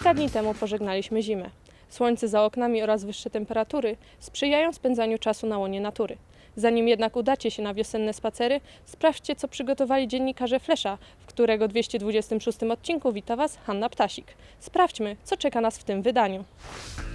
Kilka dni temu pożegnaliśmy zimę. Słońce za oknami oraz wyższe temperatury sprzyjają spędzaniu czasu na łonie natury. Zanim jednak udacie się na wiosenne spacery, sprawdźcie, co przygotowali dziennikarze Flesza, w którego 226 odcinku wita Was Hanna Ptasik. Sprawdźmy, co czeka nas w tym wydaniu.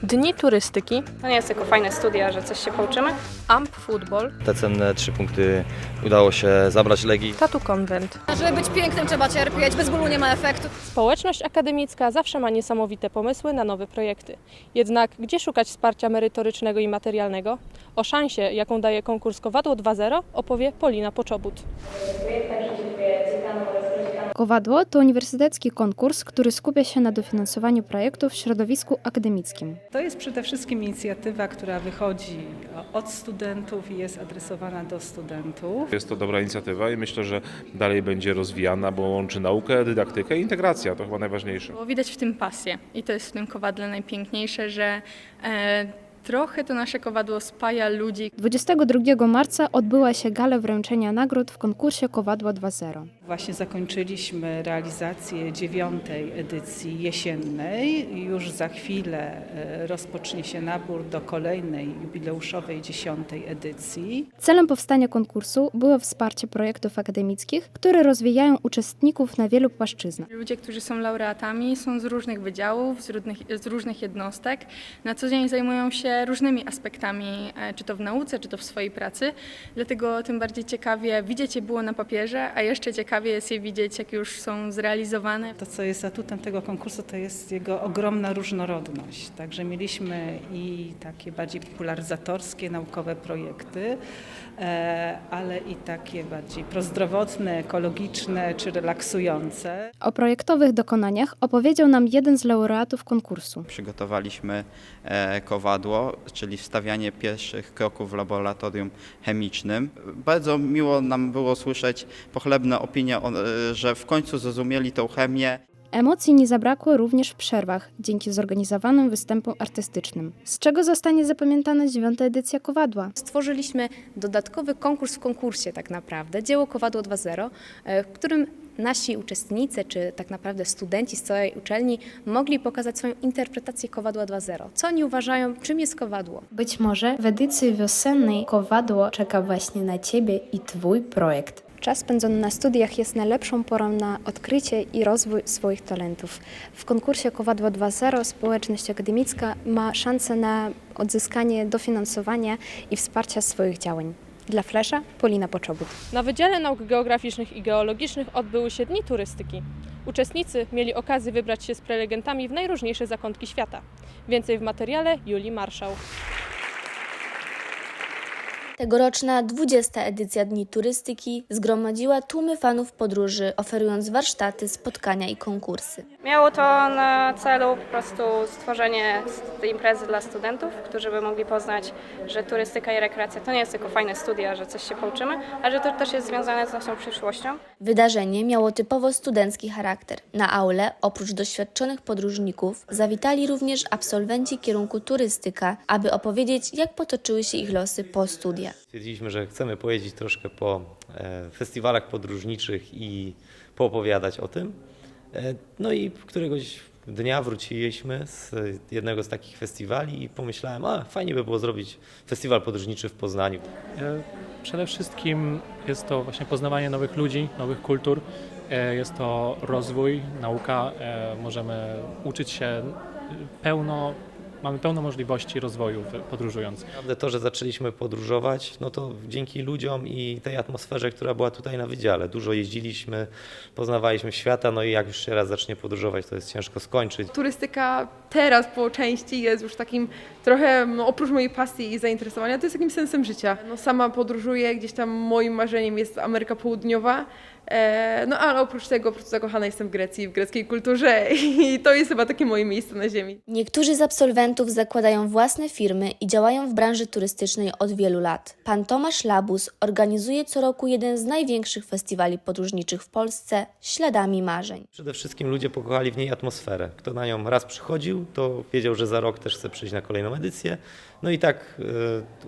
Dni turystyki, To nie jest tylko fajne studia, że coś się pouczymy. AMP Football, Te cenne trzy punkty udało się zabrać Legii. Tatu Konwent. Żeby być pięknym trzeba cierpieć, bez bólu nie ma efektu. Społeczność akademicka zawsze ma niesamowite pomysły na nowe projekty. Jednak gdzie szukać wsparcia merytorycznego i materialnego? O szansie, jaką daje konkurs Kowadło 2.0 opowie Polina Poczobut. Kowadło to uniwersytecki konkurs, który skupia się na dofinansowaniu projektów w środowisku akademickim. To jest przede wszystkim inicjatywa, która wychodzi od studentów i jest adresowana do studentów. Jest to dobra inicjatywa i myślę, że dalej będzie rozwijana, bo łączy naukę, dydaktykę i integracja, to chyba najważniejsze. Bo widać w tym pasję i to jest w tym kowadle najpiękniejsze, że e, trochę to nasze kowadło spaja ludzi. 22 marca odbyła się gala wręczenia nagród w konkursie Kowadło 2.0. Właśnie zakończyliśmy realizację dziewiątej edycji jesiennej. Już za chwilę e, rozpocznie się nabór do kolejnej jubileuszowej dziesiątej edycji. Celem powstania konkursu było wsparcie projektów akademickich, które rozwijają uczestników na wielu płaszczyznach. Ludzie, którzy są laureatami, są z różnych wydziałów, z różnych, z różnych jednostek. Na co dzień zajmują się różnymi aspektami, e, czy to w nauce, czy to w swojej pracy. Dlatego tym bardziej ciekawie widzieć je było na papierze, a jeszcze ciekawie jest je widzieć, jak już są zrealizowane. To, co jest atutem tego konkursu, to jest jego ogromna różnorodność. Także mieliśmy i takie bardziej popularyzatorskie, naukowe projekty, e, ale i takie bardziej prozdrowotne, ekologiczne czy relaksujące. O projektowych dokonaniach opowiedział nam jeden z laureatów konkursu. Przygotowaliśmy e, kowadło, czyli wstawianie pierwszych kroków w laboratorium chemicznym. Bardzo miło nam było słyszeć pochlebne opinie, e, że w końcu zrozumieli tą chemię. Emocji nie zabrakło również w przerwach, dzięki zorganizowanym występom artystycznym. Z czego zostanie zapamiętana dziewiąta edycja Kowadła? Stworzyliśmy dodatkowy konkurs w konkursie tak naprawdę, dzieło Kowadło 2.0, e, w którym nasi uczestnicy, czy tak naprawdę studenci z całej uczelni mogli pokazać swoją interpretację Kowadła 2.0. Co oni uważają, czym jest kowadło? Być może w edycji wiosennej kowadło czeka właśnie na Ciebie i Twój projekt. Czas spędzony na studiach jest najlepszą porą na odkrycie i rozwój swoich talentów. W konkursie Kowadło 2.0 społeczność akademicka ma szansę na odzyskanie dofinansowania i wsparcia swoich działań. Dla Flesza Polina Poczobut. Na Wydziale Nauk Geograficznych i Geologicznych odbyły się Dni Turystyki. Uczestnicy mieli okazję wybrać się z prelegentami w najróżniejsze zakątki świata. Więcej w materiale Julii Marszał. Tegoroczna 20. edycja Dni Turystyki zgromadziła tłumy fanów podróży, oferując warsztaty, spotkania i konkursy. Miało to na celu po prostu stworzenie tej imprezy dla studentów, którzy by mogli poznać, że turystyka i rekreacja to nie jest tylko fajne studia, że coś się pouczymy, a że to też jest związane z naszą przyszłością. Wydarzenie miało typowo studencki charakter. Na aule, oprócz doświadczonych podróżników, zawitali również absolwenci kierunku turystyka, aby opowiedzieć, jak potoczyły się ich losy po studiach. Stwierdziliśmy, że chcemy pojeździć troszkę po e, festiwalach podróżniczych i poopowiadać o tym. E, No i któregoś dnia wróciliśmy z jednego z takich festiwali i pomyślałem, a fajnie by było zrobić festiwal podróżniczy w Poznaniu. E, Przede wszystkim jest to właśnie poznawanie nowych ludzi, nowych kultur. E, Jest to rozwój, nauka. e, Możemy uczyć się pełno, mamy pełno możliwości rozwoju podróżując. Naprawdę to, że zaczęliśmy podróżować, no to dzięki ludziom i tej atmosferze, która była tutaj na wydziale. Dużo jeździliśmy, poznawaliśmy świata, no i jak już się raz zacznie podróżować, to jest ciężko skończyć. Turystyka teraz po części jest już takim trochę, no, oprócz mojej pasji i zainteresowania, to jest takim sensem życia. No, sama podróżuję, gdzieś tam moim marzeniem jest Ameryka Południowa, no ale oprócz tego po prostu zakochana jestem w Grecji, w greckiej kulturze i to jest chyba takie moje miejsce na ziemi. Niektórzy z absolwentów zakładają własne firmy i działają w branży turystycznej od wielu lat. Pan Tomasz Labus organizuje co roku jeden z największych festiwali podróżniczych w Polsce Śladami Marzeń. Przede wszystkim ludzie pokochali w niej atmosferę. Kto na nią raz przychodził, to wiedział, że za rok też chce przyjść na kolejną edycję. No i tak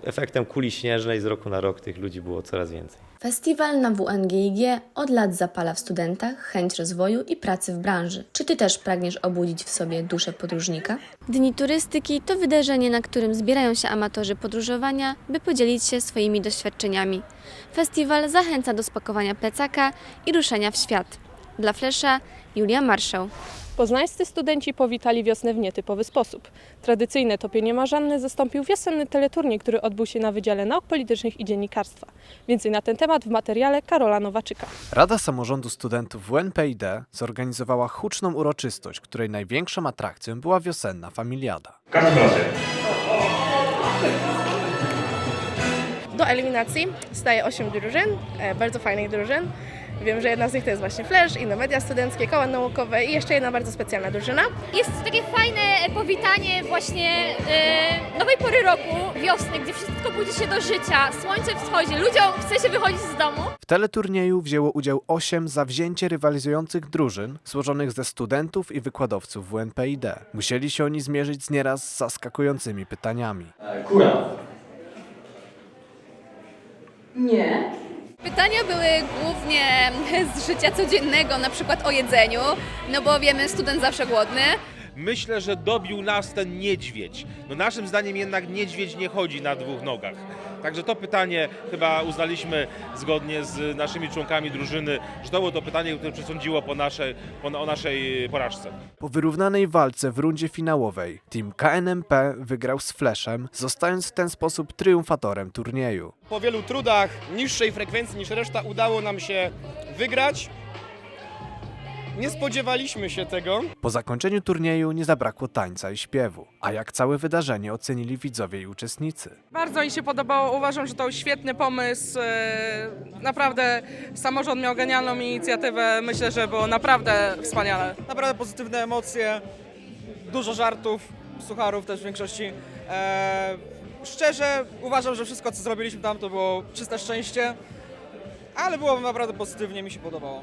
e, efektem kuli śnieżnej z roku na rok tych ludzi było coraz więcej. Festiwal na WNGIG od od lat zapala w studentach chęć rozwoju i pracy w branży. Czy ty też pragniesz obudzić w sobie duszę podróżnika? Dni turystyki to wydarzenie, na którym zbierają się amatorzy podróżowania, by podzielić się swoimi doświadczeniami. Festiwal zachęca do spakowania plecaka i ruszenia w świat. Dla Flesza Julia Marszał. Poznańscy studenci powitali wiosnę w nietypowy sposób. Tradycyjne topienie marzanne zastąpił wiosenny teleturniej, który odbył się na Wydziale Nauk Politycznych i Dziennikarstwa. Więcej na ten temat w materiale Karola Nowaczyka. Rada Samorządu Studentów WNPID zorganizowała huczną uroczystość, której największą atrakcją była wiosenna familiada. Do eliminacji staje 8 drużyn, e, bardzo fajnych drużyn. Wiem, że jedna z nich to jest właśnie Flash, inne media studenckie, koła naukowe i jeszcze jedna bardzo specjalna drużyna. Jest to takie fajne powitanie właśnie e, nowej pory roku, wiosny, gdzie wszystko budzi się do życia, słońce wschodzi, ludziom chce się wychodzić z domu. W teleturnieju wzięło udział 8 zawzięcie rywalizujących drużyn, złożonych ze studentów i wykładowców WNPID. Musieli się oni zmierzyć z nieraz zaskakującymi pytaniami. Nie. Pytania były głównie z życia codziennego, na przykład o jedzeniu, no bo wiemy, student zawsze głodny. Myślę, że dobił nas ten niedźwiedź. No naszym zdaniem jednak niedźwiedź nie chodzi na dwóch nogach. Także to pytanie chyba uznaliśmy zgodnie z naszymi członkami drużyny, że to było to pytanie, które przesądziło po naszej, po, o naszej porażce. Po wyrównanej walce w rundzie finałowej team KNMP wygrał z Flashem, zostając w ten sposób triumfatorem turnieju. Po wielu trudach, niższej frekwencji niż reszta, udało nam się wygrać. Nie spodziewaliśmy się tego. Po zakończeniu turnieju nie zabrakło tańca i śpiewu. A jak całe wydarzenie ocenili widzowie i uczestnicy? Bardzo mi się podobało. Uważam, że to świetny pomysł. E, Naprawdę samorząd miał genialną inicjatywę. Myślę, że było naprawdę wspaniale. Naprawdę pozytywne emocje, dużo żartów, sucharów też w większości. E, szczerze uważam, że wszystko co zrobiliśmy tam to było czyste szczęście, ale było naprawdę pozytywnie, mi się podobało.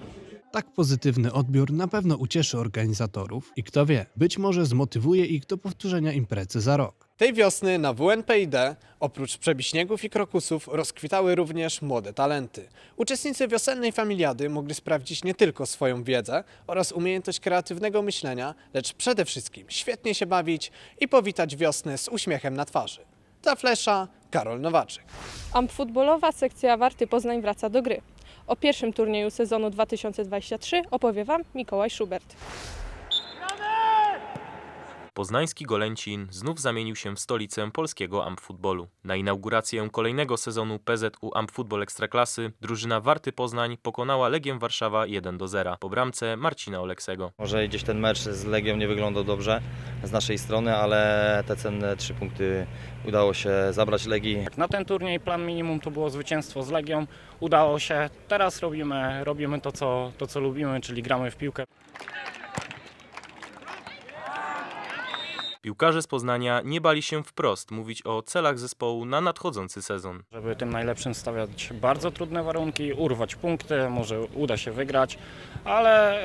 Tak pozytywny odbiór na pewno ucieszy organizatorów i kto wie, być może zmotywuje ich do powtórzenia imprezy za rok. Tej wiosny na WNPID oprócz przebiśniegów i krokusów rozkwitały również młode talenty. Uczestnicy wiosennej familiady mogli sprawdzić nie tylko swoją wiedzę oraz umiejętność kreatywnego myślenia, lecz przede wszystkim świetnie się bawić i powitać wiosnę z uśmiechem na twarzy. Dla Flesza Karol Nowaczyk. Ampfutbolowa sekcja Warty Poznań wraca do gry. O pierwszym turnieju sezonu 2023 opowie Wam Mikołaj Schubert. Poznański Golęcin znów zamienił się w stolicę polskiego amfutbolu. Na inaugurację kolejnego sezonu PZU Amfutbol Ekstraklasy drużyna Warty Poznań pokonała Legię Warszawa 1 do 0 po bramce Marcina Oleksego. Może gdzieś ten mecz z Legią nie wyglądał dobrze z naszej strony, ale te cenne trzy punkty udało się zabrać Legii. Na ten turniej plan minimum to było zwycięstwo z Legią. Udało się. Teraz robimy, robimy to, co, to, co lubimy, czyli gramy w piłkę. Piłkarze z Poznania nie bali się wprost mówić o celach zespołu na nadchodzący sezon. Żeby tym najlepszym stawiać bardzo trudne warunki, urwać punkty, może uda się wygrać, ale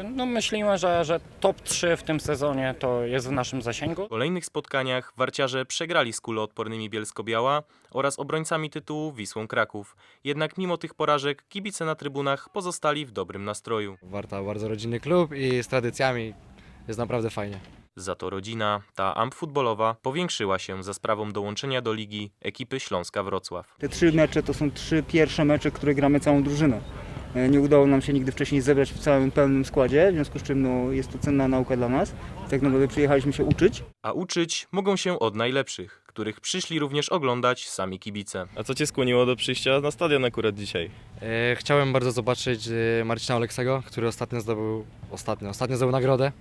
e, no myślimy, że, że top 3 w tym sezonie to jest w naszym zasięgu. W kolejnych spotkaniach warciarze przegrali z kuloodpornymi Bielsko-Biała oraz obrońcami tytułu Wisłą Kraków. Jednak mimo tych porażek kibice na trybunach pozostali w dobrym nastroju. Warta bardzo rodzinny klub i z tradycjami jest naprawdę fajnie. Za to rodzina, ta amfutbolowa, powiększyła się za sprawą dołączenia do ligi ekipy Śląska Wrocław. Te trzy mecze to są trzy pierwsze mecze, które gramy całą drużyną. E, Nie udało nam się nigdy wcześniej zebrać w całym pełnym składzie, w związku z czym no, jest to cenna nauka dla nas. Tak naprawdę przyjechaliśmy się uczyć. A uczyć mogą się od najlepszych, których przyszli również oglądać sami kibice. A co Cię skłoniło do przyjścia na stadion akurat dzisiaj? E, chciałem bardzo zobaczyć e, Marcina Oleksego, który ostatnio zdobył, ostatnio, ostatnio zdobył nagrodę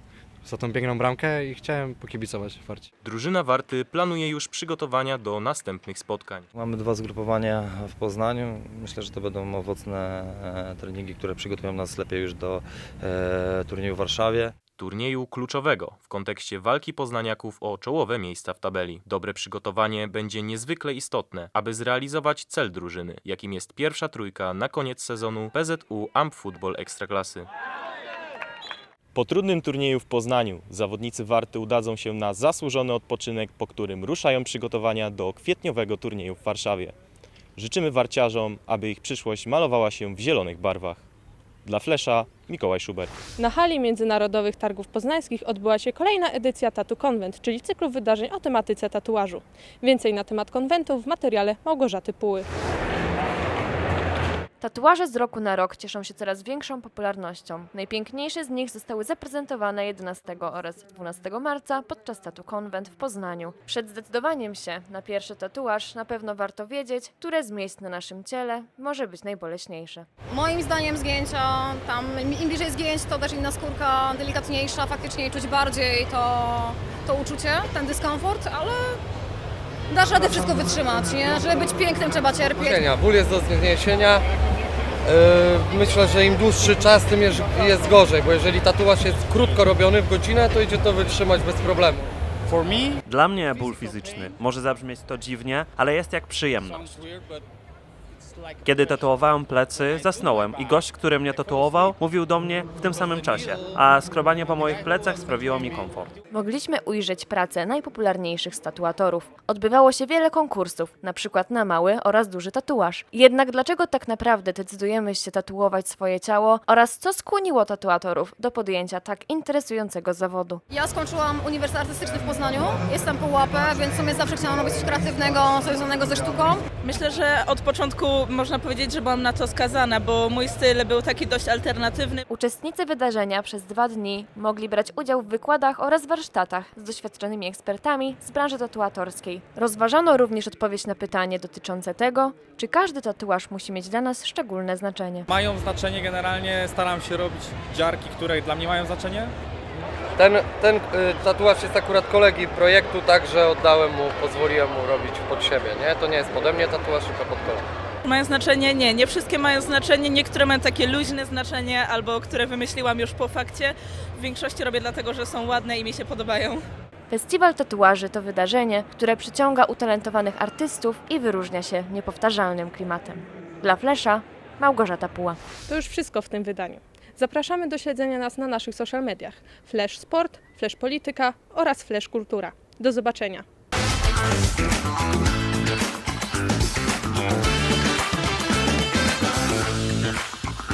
za tą piękną bramkę i chciałem pokibicować Warci. Drużyna Warty planuje już przygotowania do następnych spotkań. Mamy dwa zgrupowania w Poznaniu. Myślę, że to będą owocne e, treningi, które przygotują nas lepiej już do e, turnieju w Warszawie. Turnieju kluczowego w kontekście walki poznaniaków o czołowe miejsca w tabeli. Dobre przygotowanie będzie niezwykle istotne, aby zrealizować cel drużyny, jakim jest pierwsza trójka na koniec sezonu PZU Amp Football Ekstraklasy. Po trudnym turnieju w Poznaniu zawodnicy Warty udadzą się na zasłużony odpoczynek, po którym ruszają przygotowania do kwietniowego turnieju w Warszawie. Życzymy warciarzom, aby ich przyszłość malowała się w zielonych barwach. Dla Flesza Mikołaj Szubert. Na hali Międzynarodowych Targów Poznańskich odbyła się kolejna edycja Tatu Konwent, czyli cyklu wydarzeń o tematyce tatuażu. Więcej na temat konwentu w materiale Małgorzaty Puły. Tatuaże z roku na rok cieszą się coraz większą popularnością. Najpiękniejsze z nich zostały zaprezentowane 11 oraz 12 marca podczas Tatu Konwent w Poznaniu. Przed zdecydowaniem się na pierwszy tatuaż na pewno warto wiedzieć, które z miejsc na naszym ciele może być najboleśniejsze. Moim zdaniem zgięcia, tam im bliżej zgięć, to też inna skórka, delikatniejsza, faktycznie czuć bardziej to, to uczucie, ten dyskomfort, ale dasz radę wszystko wytrzymać, nie? Żeby być pięknym trzeba cierpieć. Zniesienia. Ból jest do zniesienia. Yy, Myślę, że im dłuższy czas, tym jest- jest gorzej, bo jeżeli tatuaż jest krótko robiony w godzinę, to idzie to wytrzymać bez problemu. Dla mnie ból fizyczny może zabrzmieć to dziwnie, ale jest jak przyjemność. Kiedy tatuowałem plecy, zasnąłem i gość, który mnie tatuował, mówił do mnie w tym samym czasie, a skrobanie po moich plecach sprawiło mi komfort. Mogliśmy ujrzeć pracę najpopularniejszych statuatorów. Odbywało się wiele konkursów, na przykład na mały oraz duży tatuaż. Jednak dlaczego tak naprawdę decydujemy się tatuować swoje ciało oraz co skłoniło tatuatorów do podjęcia tak interesującego zawodu? Ja skończyłam Uniwersytet Artystyczny w Poznaniu, jestem po łapę, więc w sumie zawsze chciałam robić coś kreatywnego, coś związanego ze sztuką. Myślę, że od początku można powiedzieć, że byłam na to skazana, bo mój styl był taki dość alternatywny. Uczestnicy wydarzenia przez dwa dni mogli brać udział w wykładach oraz warsztatach z doświadczonymi ekspertami z branży tatuatorskiej. Rozważano również odpowiedź na pytanie dotyczące tego, czy każdy tatuaż musi mieć dla nas szczególne znaczenie. Mają znaczenie generalnie, staram się robić dziarki, które dla mnie mają znaczenie. Ten, ten y, tatuaż jest akurat kolegi projektu, także oddałem mu, pozwoliłem mu robić pod siebie, nie? To nie jest pode mnie tatuaż, tylko pod kolei. Mają znaczenie? Nie, nie wszystkie mają znaczenie. Niektóre mają takie luźne znaczenie, albo które wymyśliłam już po fakcie. W większości robię dlatego, że są ładne i mi się podobają. Festiwal tatuaży to wydarzenie, które przyciąga utalentowanych artystów i wyróżnia się niepowtarzalnym klimatem. Dla Flesza Małgorzata Puła. To już wszystko w tym wydaniu. Zapraszamy do śledzenia nas na naszych social mediach Flash Sport, Flash Polityka oraz Flash Kultura. Do zobaczenia.